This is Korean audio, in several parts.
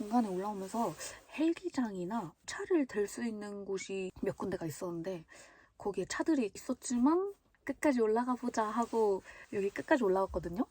중간에 올라오면서 헬기장이나 차를 댈 수 있는 곳이 몇 군데가 있었는데 거기에 차들이 있었지만 끝까지 올라가 보자 하고 여기 끝까지 올라왔거든요.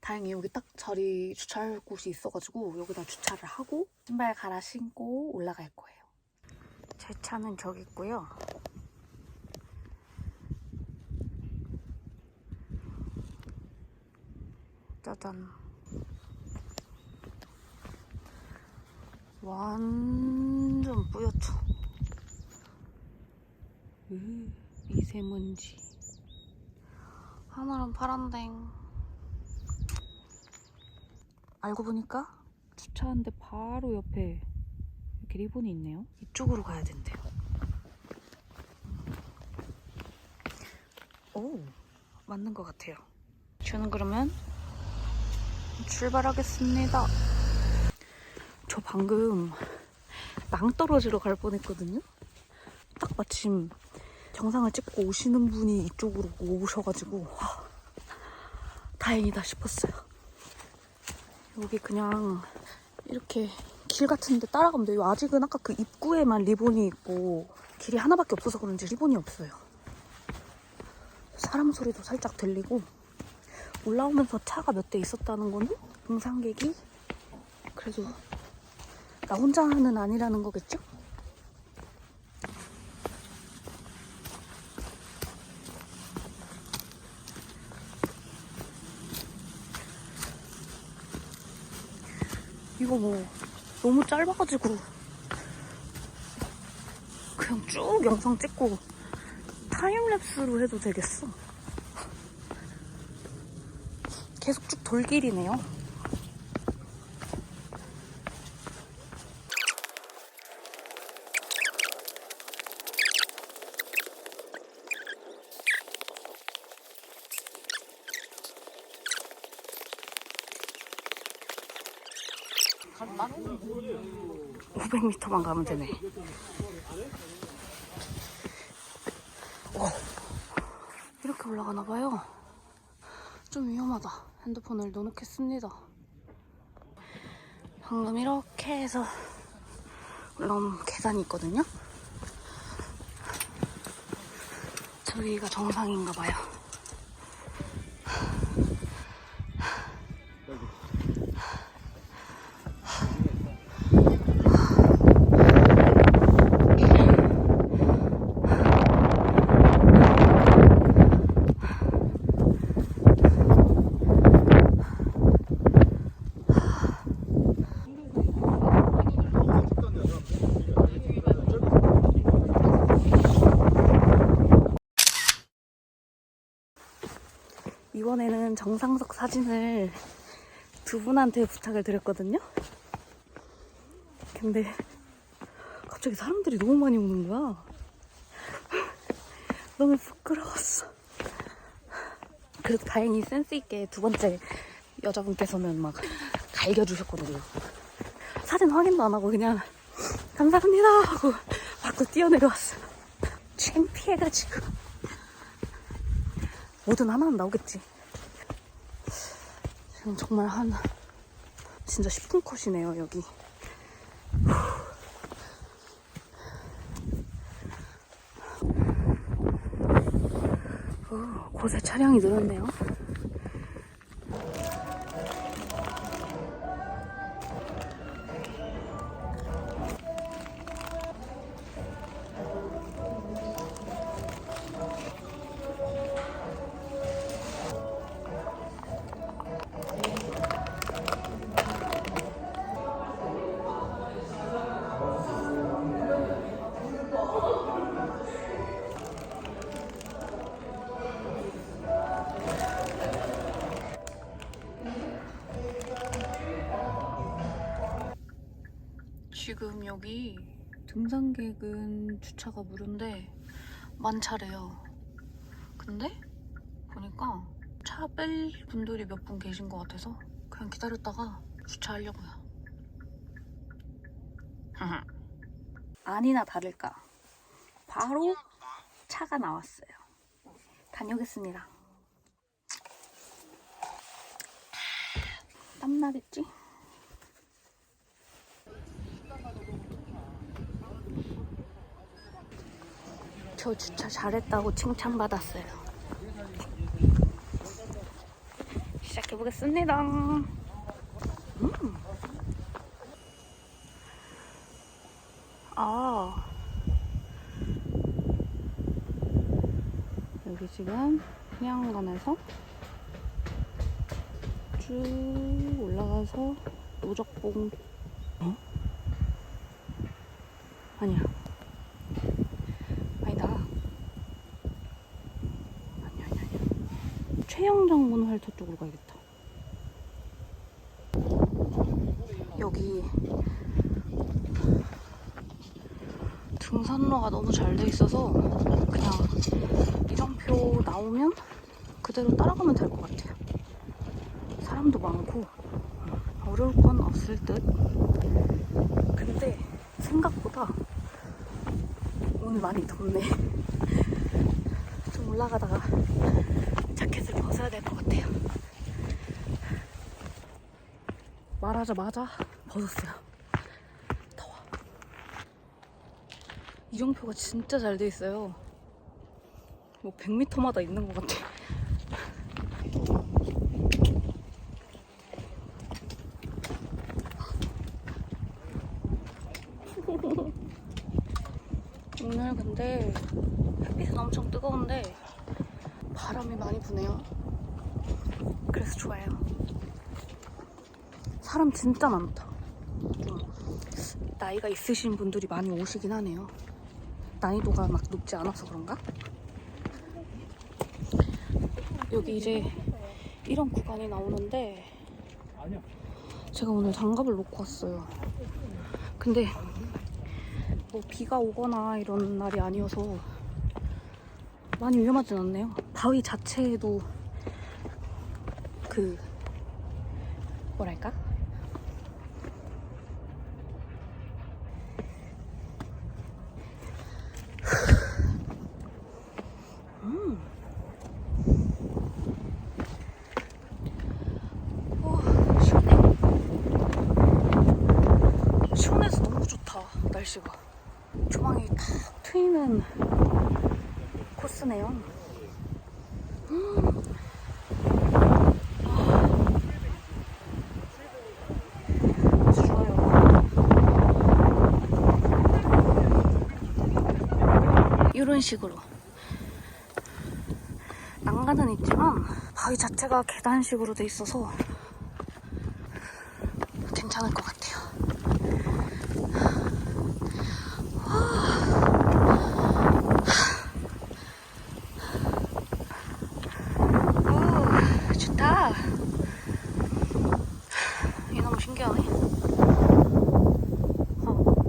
다행히 여기 딱 자리 주차할 곳이 있어가지고 여기다 주차를 하고 신발 갈아 신고 올라갈 거예요. 제 차는 저기 있고요. 짜잔. 완전 뿌옇죠. 으, 미세먼지. 하늘은 파란댕. 알고 보니까 주차하는데 바로 옆에 이렇게 리본이 있네요. 이쪽으로 가야 된대요. 오, 맞는 것 같아요. 저는 그러면 출발하겠습니다. 저 방금 낭떠러지로 갈 뻔했거든요. 딱 마침 영상을 찍고 오시는 분이 이쪽으로 오셔가지고 와, 다행이다 싶었어요. 여기 그냥 이렇게 길 같은데 따라가면 돼요. 아직은 아까 그 입구에만 리본이 있고 길이 하나밖에 없어서 그런지 리본이 없어요. 사람 소리도 살짝 들리고 올라오면서 차가 몇 대 있었다는 거는 등산객이 그래도 나 혼자는 아니라는 거겠죠? 이거 뭐 너무 짧아가지고 그냥 쭉 영상 찍고 타임랩스로 해도 되겠어. 계속 쭉 돌길이네요. 500m만 가면 되네. 오, 이렇게 올라가나 봐요. 좀 위험하다. 핸드폰을 넣어놓겠습니다. 방금 이렇게 해서 올라온 계단이 있거든요. 저기가 정상인가 봐요. 이번에는 정상석 사진을 두 분한테 부탁을 드렸거든요. 근데 갑자기 사람들이 너무 많이 오는 거야. 너무 부끄러웠어. 그래도 다행히 센스있게 두 번째 여자분께서는 막 갈겨주셨거든요. 사진 확인도 안 하고 그냥 감사합니다 하고 밖으로 뛰어내려왔어요. 창피해가지고. 뭐든 하나는 나오겠지. 지금 정말 한 진짜 10분 컷이네요 여기. 곳에 차량이 늘었네요. 지금 여기 등산객은 주차가 무료인데 만차래요. 근데 보니까 차 뺄 분들이 몇 분 계신 것 같아서 그냥 기다렸다가 주차하려고요. 아니나 다를까 바로 차가 나왔어요. 다녀오겠습니다. 땀나겠지? 저 주차 잘했다고 칭찬받았어요. 시작해보겠습니다. 음. 아. 여기 지금 해양간에서 쭉 올라가서 노적봉 어? 아니야 아니다 아니야 아니야 아니야 최영장문활 저쪽으로 가야겠다 여기 등산로가 너무 잘 돼 있어서 그냥 이정표 나오면 그대로 따라가면 될 것 같아요 사람도 많고 어려울 건 없을 듯. 근데 생각보다 오늘 많이 덥네. 좀 올라가다가 자켓을 벗어야 될 것 같아요. 말하자마자 벗었어요. 더워. 이정표가 진짜 잘 돼 있어요. 뭐 100m마다 있는 것 같아. 오늘 근데 햇빛은 엄청 뜨거운데 이 많이 부네요. 그래서 좋아요. 사람 진짜 많다. 좀 나이가 있으신 분들이 많이 오시긴 하네요. 난이도가 막 높지 않아서 그런가? 여기 이제 이런 구간이 나오는데 제가 오늘 장갑을 놓고 왔어요. 근데 뭐 비가 오거나 이런 날이 아니어서 많이 위험하진 않네요. 바위 자체에도 그 뭐랄까? 음. 오, 시원해. 시원해서 너무 좋다, 날씨가. 조망이 탁 트이는 코스네요. 음. 아. 아주 좋아요. 이런 식으로. 난간은 있지만 바위 자체가 계단식으로 돼 있어서 괜찮을 것 같아요. 오, 좋다. 이 너무 신기하네. 어.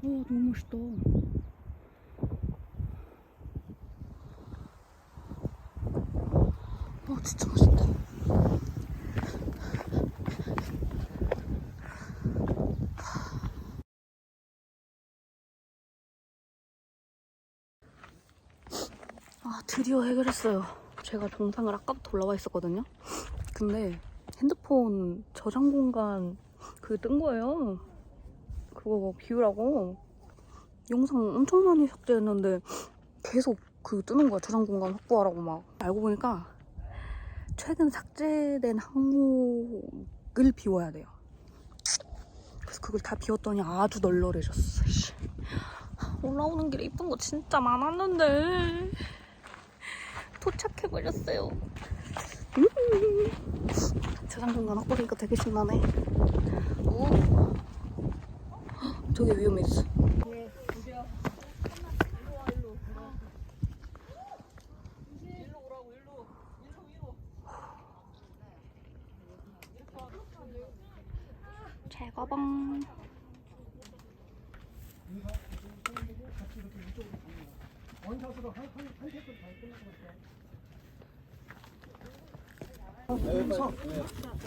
오, 너무 멋있다. 와, 진짜 멋있다. 아, 드디어 해결했어요. 제가 정상을 아까부터 올라와 있었거든요. 근데 핸드폰 저장 공간 그뜬 거예요. 그거 비우라고. 영상 엄청 많이 삭제했는데 계속 그 뜨는 거야. 저장 공간 확보하라고 막. 알고 보니까 최근 삭제된 항목을 비워야 돼요. 그래서 그걸 다 비웠더니 아주 널널해졌어. 씨. 올라오는 길에 이쁜 거 진짜 많았는데 도착해버렸어요. 음. 저장 공간 확보되니까 되게 신나네. 오. 헉, 저게 위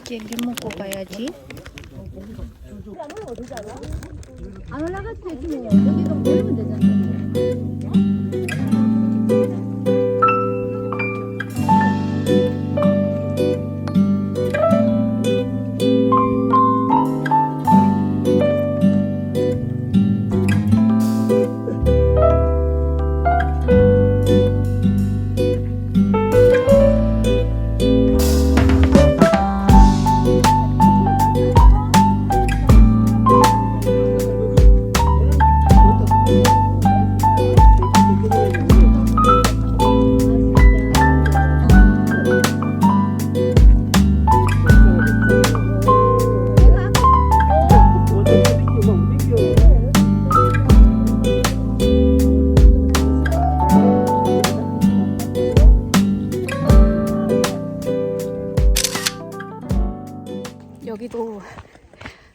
젤리 먹고 가야지. 안 올라갈 때 있으면 여기가 보이면 되잖아.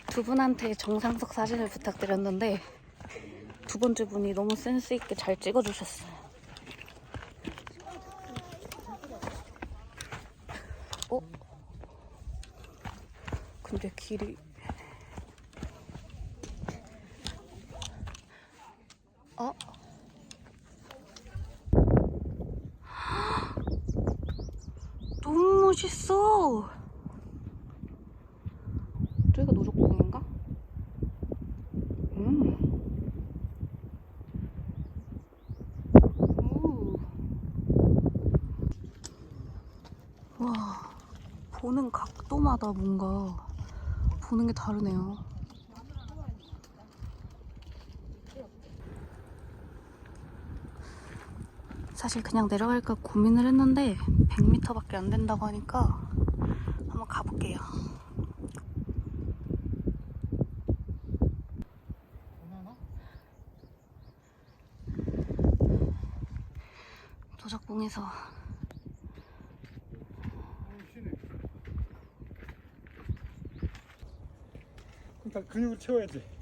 두 분한테 정상석 사진을 부탁드렸는데 두 번째 분이 너무 센스 있게 잘 찍어주셨어요. 어? 근데 길이 어? 너무 멋있어. 저기가 노적봉인가? 음. 오. 와, 보는 각도마다 뭔가 보는 게 다르네요. 사실 그냥 내려갈까 고민을 했는데 100m밖에 안 된다고 하니까 한번 가볼게요. 도적봉에서 그러니까 근육을 채워야지.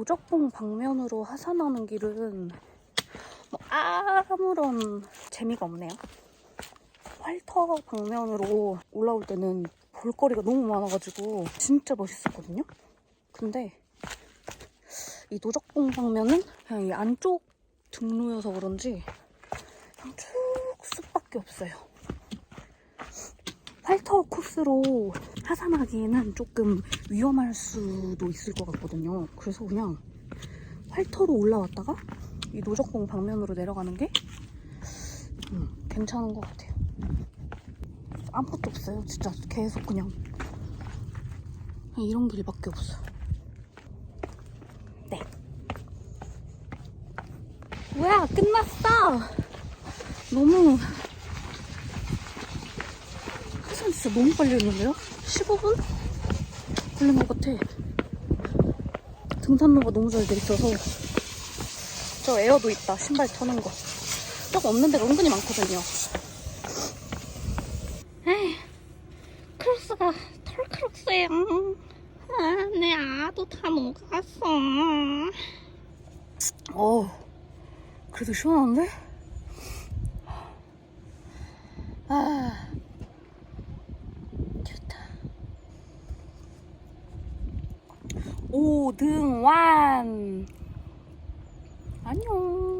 노적봉 방면으로 하산하는 길은 뭐 아무런 재미가 없네요. 활터 방면으로 올라올 때는 볼거리가 너무 많아가지고 진짜 멋있었거든요. 근데 이 노적봉 방면은 그냥 이 안쪽 등로여서 그런지 그냥 쭉 숲밖에 없어요. 활터 코스로 하산하기에는 조금 위험할 수도 있을 것 같거든요. 그래서 그냥 활터로 올라왔다가 이 노적봉 방면으로 내려가는 게 음, 괜찮은 것 같아요. 아무것도 없어요. 진짜 계속 그냥, 이런 길밖에 없어요. 네. 뭐야 끝났어. 너무 진짜 너무 빨리 했는데요? 15분? 걸린 것 같아. 등산로가 너무 잘 돼 있어서 저 에어도 있다. 신발 터는 거. 저거 없는 데가 은근히 많거든요. 에이, 크로스가 털크로스예요. 아, 내 아도 다 녹았어. 어, 그래도 시원한데? 아, 오등완 안녕.